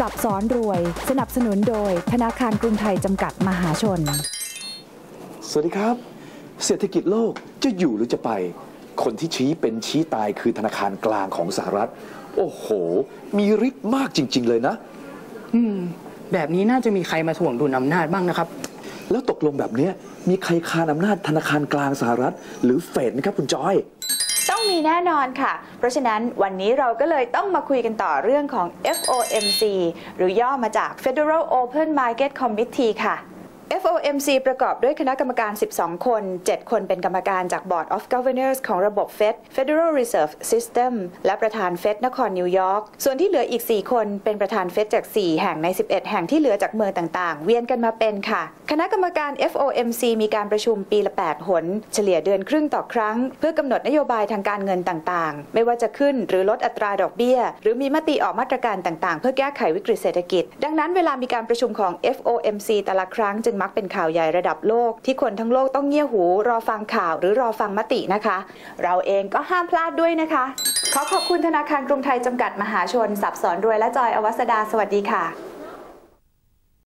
สอนรวย สนับสนุนโดย ธนาคารกรุงไทยจำกัดมหาชน สวัสดีครับ เศรษฐกิจโลกจะอยู่หรือจะไป คนที่ชี้เป็นชี้ตายคือธนาคารกลางของสหรัฐ โอ้โห มีฤทธิ์มากจริง ๆ เลยนะ อืม แบบนี้น่าจะมีใครมาถ่วงดุลอำนาจบ้างนะครับ แล้วตกลงแบบเนี้ยมีใครคานอำนาจธนาคารกลางสหรัฐ หรือเฟดไหมครับคุณจอย ต้องมีแน่นอนค่ะ เพราะฉะนั้นวันนี้เราก็เลยต้องมาคุยกันต่อเรื่องของ FOMC หรือย่อมาจาก Federal Open Market Committee ค่ะ FOMC ประกอบด้วยคณะกรรมการ 12 คน 7 คนเป็นกรรมการจาก Board of Governors ของระบบ Fed Federal Reserve System และประธานเฟดนครนิวยอร์ก ส่วนที่เหลืออีก 4 คนเป็นประธานเฟดจาก 4 แห่งใน 11 แห่งที่เหลือจากเมืองต่างๆ เวียนกันมาเป็นค่ะคณะกรรมการ FOMC มีการประชุมปีละ 8 หน เฉลี่ยเดือนครึ่งต่อครั้ง เพื่อกำหนดนโยบายทางการเงินต่างๆ ไม่ว่าจะขึ้นหรือลดอัตราดอกเบี้ย หรือมีมติออกมาตรการต่างๆ เพื่อแก้ไขวิกฤตเศรษฐกิจ ดังนั้นเวลามีการประชุมของ FOMC แต่ละครั้งจึงมักเป็นข่าวใหญ่ระดับโลก ที่คนทั้งโลกต้องเงี่ยหู รอฟังข่าวหรือรอฟังมตินะคะ เราเองก็ห้ามพลาดด้วยนะคะ ขอขอบคุณธนาคารกรุงไทยจำกัดมหาชน สับสอนรวยและจอยอวัสดาสวัสดีค่ะ